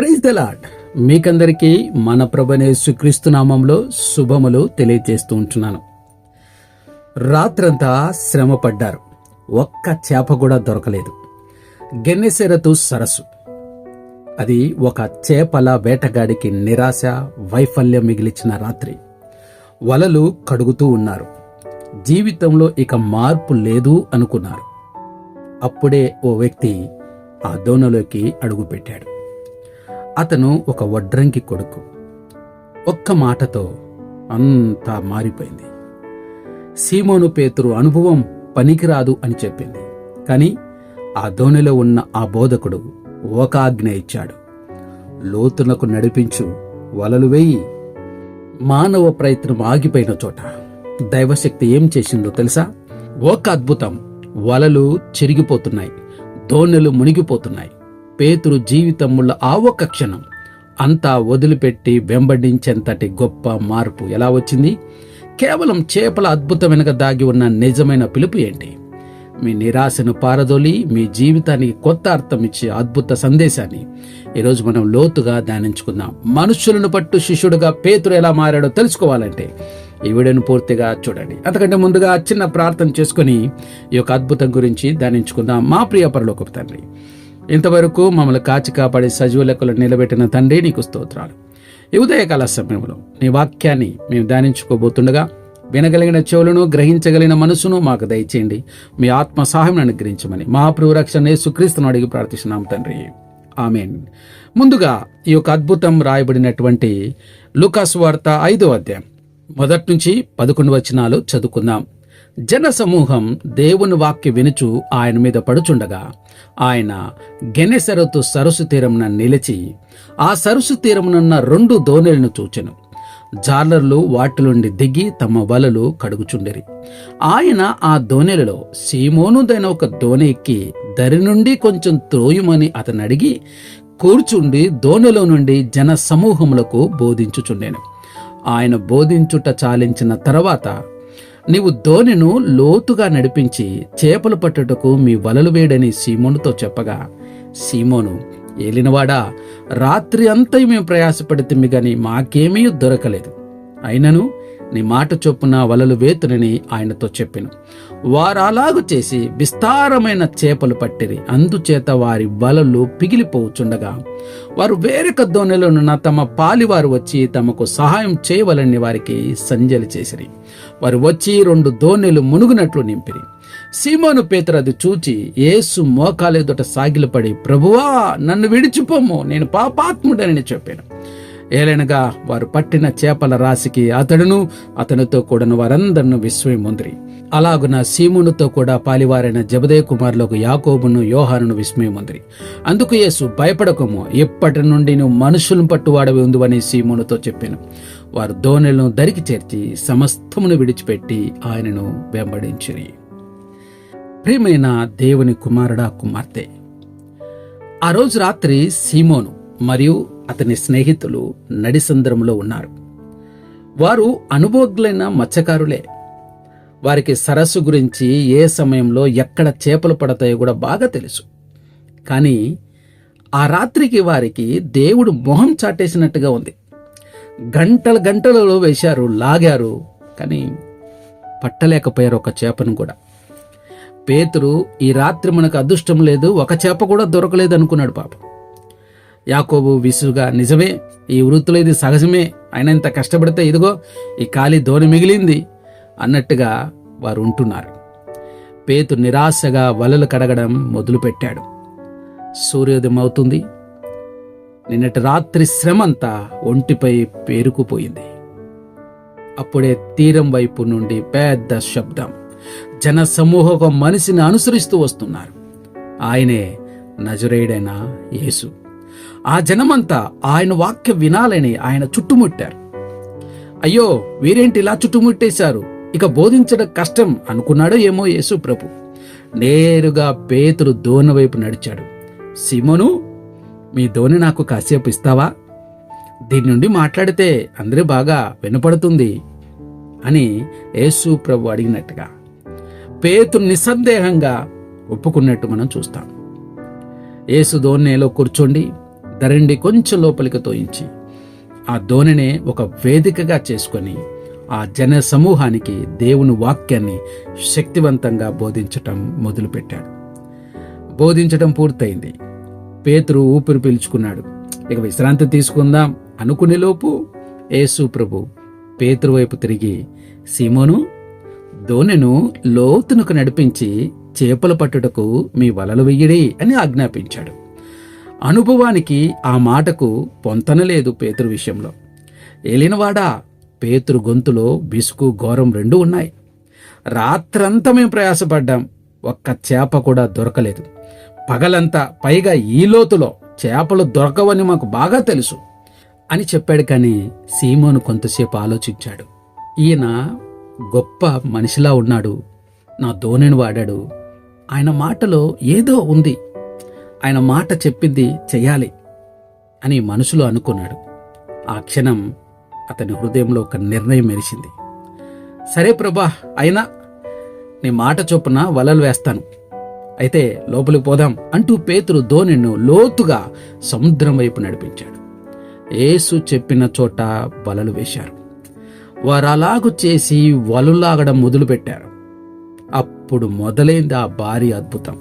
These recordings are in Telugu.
ప్రైజ్ ద లాడ్ మీకందరికీ మన ప్రభనే శ్రీక్రీస్తు నామంలో శుభములు తెలియజేస్తూ ఉంటున్నాను. రాత్రంతా శ్రమ పడ్డారు. ఒక్క చేప కూడా దొరకలేదు. గెన్నెసెరతు సరస్సు. అది ఒక చేపల వేటగాడికి నిరాశ వైఫల్యం మిగిలిచిన రాత్రి. వలలు కడుగుతూ ఉన్నారు. జీవితంలో ఇక మార్పు లేదు అనుకున్నారు. అప్పుడే ఓ వ్యక్తి ఆ దోణలోకి అడుగుపెట్టాడు. అతను ఒక వడ్రంకి కొడుకు. ఒక్క మాటతో అంతా మారిపోయింది. సీమోను పేతురు అనుభవం పనికిరాదు అని చెప్పింది. కానీ ఆ దోణిలో ఉన్న ఆ బోధకుడు ఒక ఆజ్ఞ ఇచ్చాడు. లోతులకు నడిపించు వలలు వేయి. మానవ ప్రయత్నం ఆగిపోయిన చోట దైవశక్తి ఏం చేసిందో తెలుసా? ఒక అద్భుతం వలలు చిరిగిపోతున్నాయి. దోణెలు మునిగిపోతున్నాయి. పేతురు జీవితముల ఆ ఒక్క క్షణం అంతా వదిలిపెట్టి వెంబడించేంతటి గొప్ప మార్పు ఎలా వచ్చింది? కేవలం చేపల అద్భుతం వెనుక దాగి ఉన్న నిజమైన పిలుపు ఏంటి? మీ నిరాశను పారదోలి మీ జీవితానికి కొత్త అర్థం ఇచ్చే అద్భుత సందేశాన్ని ఈరోజు మనం లోతుగా ధ్యానించుకుందాం. మనుషులను పట్టు శిష్యుడుగా పేతురు ఎలా మారాడో తెలుసుకోవాలంటే ఈ వీడియోను పూర్తిగా చూడండి. అంతకంటే ముందుగా చిన్న ప్రార్థన చేసుకుని ఈ యొక్క అద్భుతం గురించి ధ్యానించుకుందాం. మా ప్రియ పరలోకపు తండ్రి ఇంతవరకు మమ్మల్ని కాచి కాపాడి సజీవ లెక్కలు నిలబెట్టిన తండ్రి నీకు స్తోత్రాలు. ఈ ఉదయకాల సమయంలో నీ వాక్యాన్ని మేము ధ్యానించుకోబోతుండగా వినగలిగిన చెవులను గ్రహించగలిగిన మనసును మాకు దయచేయండి. మీ ఆత్మ సహాయం అనుగ్రహించమని మా రక్షణ యేసుక్రీస్తును అడిగి ప్రార్థిస్తున్నాం తండ్రి. ఆమెన్. ముందుగా ఈ యొక్క అద్భుతం రాయబడినటువంటి లుకాస్ వార్త ఐదో అధ్యాయం. మొదటి నుంచి పదకొండు వచనాలు చదువుకుందాం. జన సమూహం దేవుని వాక్య వినుచు ఆయన మీద పడుచుండగా ఆయన గెనెసరతు సరస్సు తీరమున నిలిచి ఆ సరస్సు తీరమునున్న రెండు దోణెలను చూచెను. జాలర్లు వాటిలోండి దిగి తమ వలలు కడుగుచుండిరి. ఆయన ఆ దోణెలలో సీమోనుదైన ఒక దోణె ఎక్కి దరి నుండి కొంచెం త్రోయుమని అతను అడిగి కూర్చుండి దోణెలో నుండి జన సమూహములకు బోధించుచుండెను. ఆయన బోధించుట చాలించిన తర్వాత నీవు ధోనిను లోతుగా నడిపించి చేపలు పట్టుటకు మీ వలలు వేడని సీమోనుతో చెప్పగా సీమోను ఏలినవాడా రాత్రి అంతా మేము ప్రయాసపడితే గాని మాకేమీ దొరకలేదు. అయినను నీ మాట చొప్పున వలలు వేతునని ఆయనతో చెప్పాను. వారు అలాగు చేసి విస్తారమైన చేపలు పట్టిరి. అందుచేత వారి వలలు పిగిలిపోచుండగా వారు వేరొక దోణిలోనున్న తమ పాలివారు వచ్చి తమకు సహాయం చేయవలని వారికి సంజలి చేసిరి. వారు వచ్చి రెండు దోణెలు మునుగునట్లు నింపిరి. సీమోను పేతురు అది చూచి ఏసు మోకాలెదుట సాగిలపడి ప్రభువా నన్ను విడిచిపోము నేను పాపాత్ముడని చెప్పాను. ఏలనగా వారు పట్టిన చేపల రాశికి అతడును అతనితో కూడాను వారందరిను విస్మయముందిరి అలాగున సీమునుతో కూడా పాలివారైన జబదే కుమారులకు యాకోబును యోహానును విస్మయముందిరి అందుకు యేసు భయపడకము ఇప్పటి నుండి నువ్వు మనుషులను పట్టువాడవి ఉందివని సీమునుతో చెప్పాను. వారు దోణెలను దరికి చేర్చి సమస్తమును విడిచిపెట్టి ఆయనను వెంబడించిరి. ప్రియమైన దేవుని కుమారుడా కుమార్తె! ఆ రోజు రాత్రి సీమోను మరియు అతని స్నేహితులు నడిసంద్రంలో ఉన్నారు. వారు అనుభవజ్ఞులైన మత్స్యకారులే. వారికి సరస్సు గురించి ఏ సమయంలో ఎక్కడ చేపలు పడతాయో కూడా బాగా తెలుసు. కానీ ఆ రాత్రికి వారికి దేవుడు మొహం చాటేసినట్టుగా ఉంది. గంటల గంటలలో వేశారు లాగారు కానీ పట్టలేకపోయారు ఒక చేపను కూడా. పేతురు ఈ రాత్రి మనకు అదృష్టం లేదు ఒక చేప కూడా దొరకలేదు అనుకున్నాడు పాపం. యాకోబు విసుగా నిజమే ఈ వృత్తిలో ఇది సహజమే ఆయన ఇంత కష్టపడితే ఇదిగో ఈ ఖాళీ ధోని మిగిలింది అన్నట్టుగా వారు ఉంటున్నారు. పేతు నిరాశగా వలలు కడగడం మొదలుపెట్టాడు. సూర్యోదయం అవుతుంది. నిన్నటి రాత్రి శ్రమంతా ఒంటిపై పేరుకుపోయింది. అప్పుడే తీరం వైపు నుండి పెద్ద శబ్దం. జన సమూహం మనిషిని అనుసరిస్తూ వస్తున్నారు. ఆయనే నజరేడైన యేసు. ఆ జనమంతా ఆయన వాక్యం వినాలని ఆయన చుట్టుముట్టారు. అయ్యో వీరేంటి ఇలా చుట్టుముట్టేశారు? ఇక బోధించడం కష్టం అనుకున్నాడో ఏమో యేసు ప్రభు. నేరుగా పేతురు దోణి వైపు నడిచాడు. సిమోను మీ దోణి నాకు కాసేపు ఇస్తావా? దీని నుండి మాట్లాడితే అందరూ బాగా వినపడుతుంది అని యేసు ప్రభు అడిగినట్టుగా. పేతురు నిస్సందేహంగా ఒప్పుకున్నట్టు మనం చూస్తాం. యేసు దోణిలో కూర్చోండి ధరండి కొంచెం లోపలికి తోయించి ఆ ధోనినే ఒక వేదికగా చేసుకొని ఆ జన సమూహానికి దేవుని వాక్యాన్ని శక్తివంతంగా బోధించటం మొదలుపెట్టాడు. బోధించటం పూర్తయింది. పేతురు ఊపిరి పీల్చుకున్నాడు. ఇక విశ్రాంతి తీసుకుందాం అనుకునేలోపు యేసు ప్రభు పేతురు వైపు తిరిగి సీమోను దోనెను లోతునకు నడిపించి చేపలు పట్టుటకు మీ వలలు వెయ్యడి అని ఆజ్ఞాపించాడు. అనుభవానికి ఆ మాటకు పొంతనలేదు పేతురు విషయంలో. ఏలినవాడా పేతురు గొంతులో బిసుకు ఘోరం రెండు ఉన్నాయి. రాత్రంతా మేము ప్రయాసపడ్డాం. ఒక్క చేప కూడా దొరకలేదు. పగలంతా పైగా ఈ లోతులో చేపలు దొరకవని మాకు బాగా తెలుసు అని చెప్పాడు కానీ సీమోను కొంతసేపు ఆలోచించాడు. ఈయన గొప్ప మనిషిలా ఉన్నాడు. నా దోణిని వాడాడు. ఆయన మాటలో ఏదో ఉంది. ఆయన మాట చెప్పింది చెయ్యాలి అని మనసులో అనుకున్నాడు. ఆ క్షణం అతని హృదయంలో ఒక నిర్ణయం మెరిసింది. సరే ప్రభా అయినా నీ మాట చొప్పున వలలు వేస్తాను. అయితే లోపలికి పోదాం అంటూ పేతురు ధోనిను లోతుగా సముద్రం వైపు నడిపించాడు. యేసు చెప్పిన చోట వలలు వేశారు. వారు అలాగు చేసి వలలాగడం మొదలుపెట్టారు. అప్పుడు మొదలైంది ఆ భారీ అద్భుతం.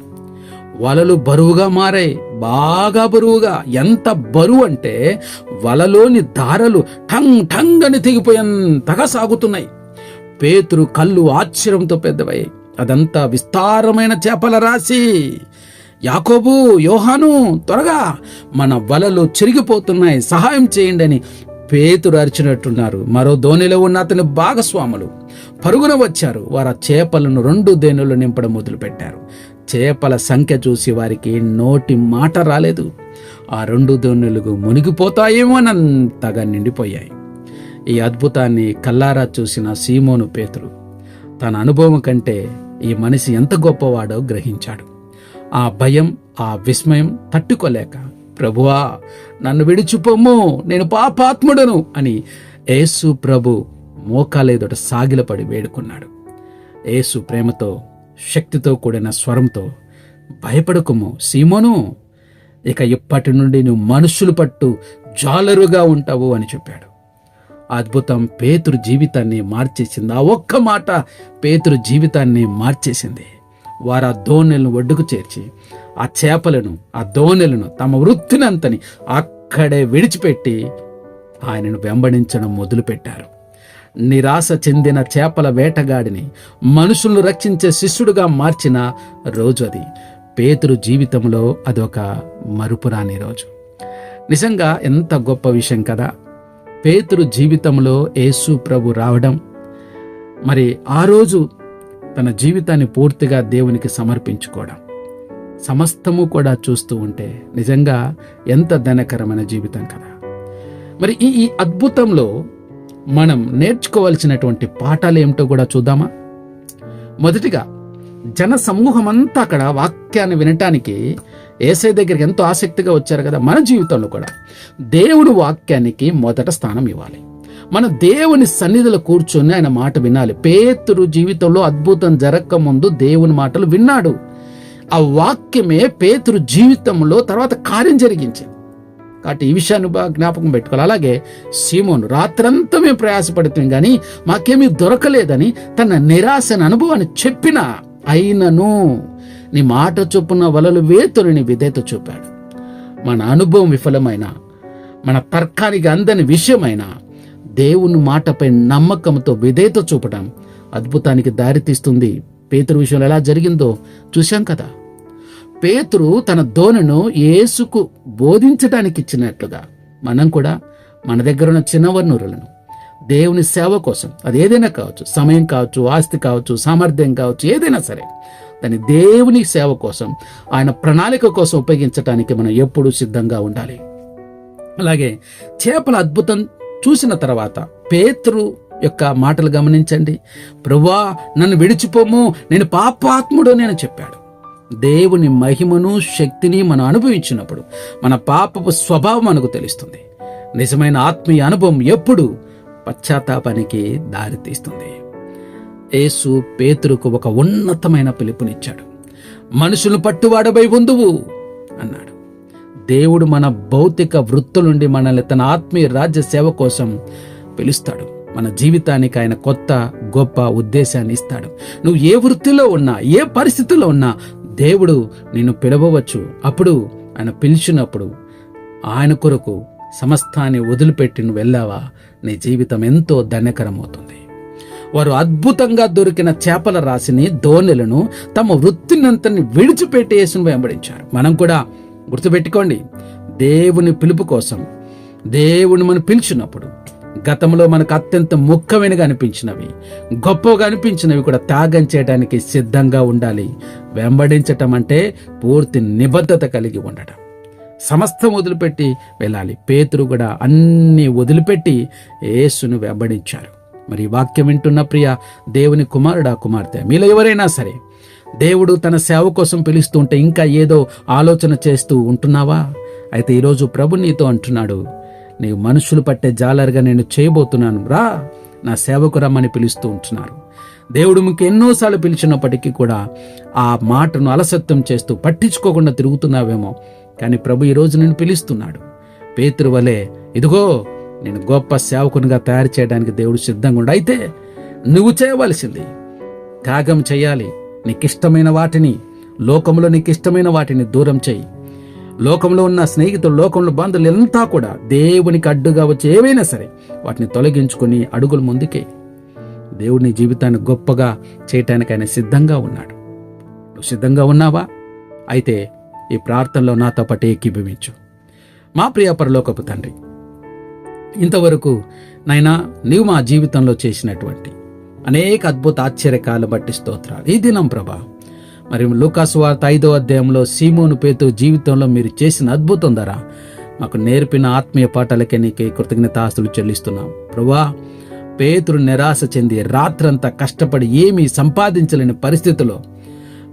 వలలు బరువుగా మారాయి బాగా బరువుగా ఎంత బరువు అంటే వలలోని దారలు ఠంగ్ ఠంగ్ అని తెగిపోయేంతగా సాగుతున్నాయి. పేతురు కళ్ళు ఆశ్చర్యంతో పెద్దవయ్యాయి. అదంతా విస్తారమైన చేపల రాశి. యాకోబు యోహాను త్వరగా మన వలలు చిరిగిపోతున్నాయి సహాయం చేయండి అని పేతురు అరిచినట్టున్నారు. మరో ధోనిలో ఉన్న అతని భాగస్వాములు. పరుగున వచ్చారు. వారు ఆ చేపలను రెండు దేనులు నింపడం మొదలుపెట్టారు. చేపల సంఖ్య చూసి వారికి నోటి మాట రాలేదు. ఆ రెండు దోణులు మునిగిపోతాయేమోనంతగా నిండిపోయాయి. ఈ అద్భుతాన్ని కల్లారా చూసిన సీమోను పేతురు తన అనుభవం కంటే ఈ మనిషి ఎంత గొప్పవాడో గ్రహించాడు. ఆ భయం ఆ విస్మయం తట్టుకోలేక ప్రభువా నన్ను విడిచిపోమ్ము నేను పాపాత్ముడను అని యేసు ప్రభు మోకాలేదోట సాగిలపడి వేడుకున్నాడు. యేసు ప్రేమతో శక్తితో కూడిన స్వరంతో భయపడకుము సీమోను! ఇక ఇప్పటి నుండి నువ్వు మనుషులు పట్టు జాలరుగా ఉంటావు అని చెప్పాడు. అద్భుతం పేతురు జీవితాన్ని మార్చేసింది. ఆ ఒక్క మాట పేతురు జీవితాన్ని మార్చేసింది. వారు ఆ దోణెలను ఒడ్డుకు చేర్చి ఆ చేపలను ఆ దోణెలను తమ వృత్తినంతని అక్కడే విడిచిపెట్టి ఆయనను వెంబడించడం మొదలుపెట్టారు. నిరాశ చెందిన చేపల వేటగాడిని మనుషులను రక్షించే శిష్యుడుగా మార్చిన రోజు అది. పేతురు జీవితంలో అదొక మరుపురాని రోజు. నిజంగా ఎంత గొప్ప విషయం కదా. పేతురు జీవితంలో యేసు ప్రభు రావడం. మరి ఆ రోజు తన జీవితాన్ని పూర్తిగా దేవునికి సమర్పించుకోవడం. సమస్తము కూడా చూస్తూ ఉంటే నిజంగా ఎంత ధనకరమైన జీవితం కదా. మరి ఈ ఈ అద్భుతంలో మనం నేర్చుకోవాల్సినటువంటి పాఠాలు ఏమిటో కూడా చూద్దామా? మొదటిగా జన సమూహం అంతా అక్కడ వాక్యాన్ని వినటానికి ఏసై దగ్గరికి ఎంతో ఆసక్తిగా వచ్చారు కదా మన జీవితంలో కూడా. దేవుడు వాక్యానికి మొదట స్థానం ఇవ్వాలి. మన దేవుని సన్నిధిలో కూర్చొని ఆయన మాట వినాలి. పేతురు జీవితంలో అద్భుతం జరగక ముందు దేవుని మాటలు విన్నాడు. ఆ వాక్యమే పేతురు జీవితంలో తర్వాత కార్యం జరిగించింది. కాబట్టి ఈ విషయాన్ని బాగా జ్ఞాపకం పెట్టుకోవాలి. అలాగే సీమోను రాత్రంతా మేము ప్రయాసపడుతాం కానీ మాకేమీ దొరకలేదని తన నిరాశన అనుభవాన్ని చెప్పిన అయినను. నీ మాట చొప్పున వలలు వేతులని విధేత చూపాడు. మన అనుభవం విఫలమైన మన తర్కానికి అందని విషయమైన దేవుని మాటపై నమ్మకంతో విధేత చూపడం అద్భుతానికి దారితీస్తుంది. పేతురు విషయంలో ఎలా జరిగిందో చూశాం కదా. పేతురు తన దోనను యేసుకు బోధించడానికి ఇచ్చినట్లుగా మనం కూడా మన దగ్గర ఉన్న చిన్న వనరులను దేవుని సేవ కోసం అది ఏదైనా కావచ్చు సమయం కావచ్చు ఆస్తి కావచ్చు సామర్థ్యం కావచ్చు ఏదైనా సరే దాని దేవుని సేవ కోసం ఆయన ప్రణాళిక కోసం ఉపయోగించడానికి మనం ఎప్పుడూ సిద్ధంగా ఉండాలి. అలాగే చేపల అద్భుతం చూసిన తర్వాత పేతురు యొక్క మాటలు గమనించండి. ప్రభువా నన్ను విడిచిపోము నేను పాపాత్ముడు నేను చెప్పాడు. దేవుని మహిమను శక్తిని మనం అనుభవించినప్పుడు మన పాపపు స్వభావం మనకు తెలుస్తుంది. నిజమైన ఆత్మీయ అనుభవం ఎప్పుడు పశ్చాత్తాపానికి దారితీస్తుంది యేసు పేతురుకు ఒక ఉన్నతమైన పిలుపునిచ్చాడు. మనుషులు పట్టువాడబై ఉందువు అన్నాడు. దేవుడు మన భౌతిక వృత్తుల నుండి మనల్ని తన ఆత్మీయ రాజ్య సేవ కోసం పిలుస్తాడు. మన జీవితానికి ఆయన కొత్త గొప్ప ఉద్దేశాన్ని ఇస్తాడు. నువ్వు ఏ వృత్తిలో ఉన్నా ఏ పరిస్థితిలో ఉన్నా దేవుడు నిన్ను పిలవవచ్చు. అప్పుడు ఆయన పిలిచినప్పుడు ఆయన కొరకు సమస్తాన్ని వదిలిపెట్టి నువ్వు వెళ్ళావా? నీ జీవితం ఎంతో ధన్యకరమవుతుంది. వారు అద్భుతంగా దొరికిన చేపల రాశిని దోణెలను తమ వృత్తినంతని విడిచిపెట్టేసి వెంబడించారు. మనం కూడా గుర్తుపెట్టుకోండి దేవుని పిలుపు కోసం దేవుని మనం పిలిచినప్పుడు గతంలో మనకు అత్యంత ముఖ్యమైనగా అనిపించినవి గొప్పగా అనిపించినవి కూడా త్యాగం చేయడానికి సిద్ధంగా ఉండాలి. వెంబడించటం అంటే పూర్తి నిబద్ధత కలిగి ఉండటం. సమస్తం వదిలిపెట్టి వెళ్ళాలి. పేతురు కూడా అన్నీ వదిలిపెట్టి యేసును వెంబడించారు. మరి వాక్యం వింటున్న ప్రియ దేవుని కుమారుడా కుమార్తె మీలో ఎవరైనా సరే దేవుడు తన సేవ కోసం పిలుస్తూ ఉంటే ఇంకా ఏదో ఆలోచన చేస్తూ ఉంటున్నావా? అయితే ఈరోజు ప్రభు నీతో అంటున్నాడు నీవు మనుషులు పట్టే జాలరుగా నేను చేయబోతున్నాను. రా నా సేవకు రమ్మని పిలుస్తూ ఉంటున్నారు. దేవుడు మీకు ఎన్నోసార్లు పిలిచినప్పటికీ కూడా ఆ మాటను అలసత్వం చేస్తూ పట్టించుకోకుండా తిరుగుతున్నావేమో. కానీ ప్రభు ఈరోజు నేను పిలుస్తున్నాడు. పేతురు వలె ఇదిగో నేను గొప్ప సేవకునిగా తయారు చేయడానికి దేవుడు సిద్ధంగా ఉండు. అయితే నువ్వు చేయవలసింది త్యాగం చేయాలి. నీకిష్టమైన వాటిని లోకంలో నీకు ఇష్టమైన వాటిని దూరం చేయి. లోకంలో ఉన్న స్నేహితులు లోకంలో బంధువులు అంతా కూడా దేవునికి అడ్డుగా వచ్చి ఏవైనా సరే వాటిని తొలగించుకొని అడుగులు ముందుకే దేవుని జీవితాన్ని గొప్పగా చేయటానికి ఆయన సిద్ధంగా ఉన్నాడు. నువ్వు సిద్ధంగా ఉన్నావా? అయితే ఈ ప్రార్థనలో నాతో పాటు ఏకీభవించు. మా ప్రియ పరలోకపు తండ్రి ఇంతవరకు నైనా నీవు మా జీవితంలో చేసినటువంటి అనేక అద్భుత ఆశ్చర్యకాలు బట్టి స్తోత్రాలు. ఈ దినం ప్రభా మరి లూకాసు వార్త ఐదో అధ్యాయంలో సీమోను పేతు జీవితంలో మీరు చేసిన అద్భుతం ధర. మాకు నేర్పిన ఆత్మీయ పాఠాలకే నీకే కృతజ్ఞతాస్తులు చెల్లిస్తున్నాం. ప్రభా పేతురు నిరాశ చెంది రాత్రంతా కష్టపడి ఏమీ సంపాదించలేని పరిస్థితిలో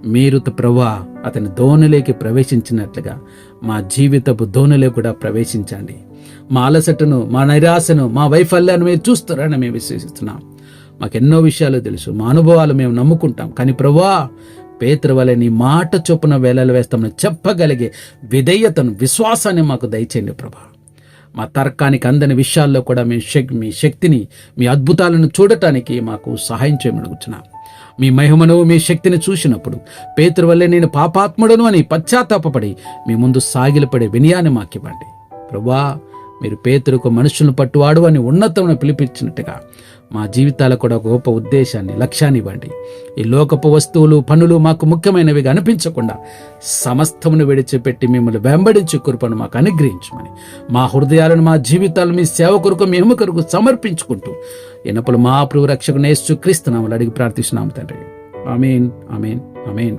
మీరు ప్రభా అతని ధోనిలోకి ప్రవేశించినట్లుగా మా జీవితపు ధోనిలో కూడా ప్రవేశించండి. మా అలసటను మా నిరాశను మా వైఫల్యాన్ని మీరు చూస్తారని మేము విశ్వసిస్తున్నాం. మాకు ఎన్నో విషయాలు తెలుసు మా అనుభవాలు మేము నమ్ముకుంటాం. కానీ ప్రభా పేతురు వలె నీ మాట చొప్పున వేలలు వేస్తామని చెప్పగలిగే విధేయతను విశ్వాసాన్ని మాకు దయచేయండి ప్రభా. మా తర్కానికి అందని విషయాల్లో కూడా మీ శక్ మీ శక్తిని మీ అద్భుతాలను చూడటానికి మాకు సహాయం చేయమని మీ మహిమను మీ శక్తిని చూసినప్పుడు పేతురు వల్లే నేను పాపాత్ముడను అని పశ్చాత్తాపడి మీ ముందు సాగిలపడే వినయాన్ని మాకివ్వండి. ప్రభా మీరు పేతురుకు మనుషులను పట్టువాడు అని ఉన్నతమును పిలిపించినట్టుగా మా జీవితాలకు కూడా ఒక గొప్ప ఉద్దేశాన్ని లక్ష్యాన్ని ఇవ్వండి. ఈ లోకపు వస్తువులు పనులు మాకు ముఖ్యమైనవి అనిపించకుండా సమస్తమును విడిచిపెట్టి మిమ్మల్ని వెంబడించి కృపను మాకు అనుగ్రహించమని మా హృదయాలను మా జీవితాలను మీ సేవ కొరకు మేము కొరకు సమర్పించుకుంటూ ఎనప్పుడు మా ప్రభు రక్షకునేసు క్రీస్తునామలు అడిగి ప్రార్థిస్తున్నాము తండ్రి. Amen amen amen.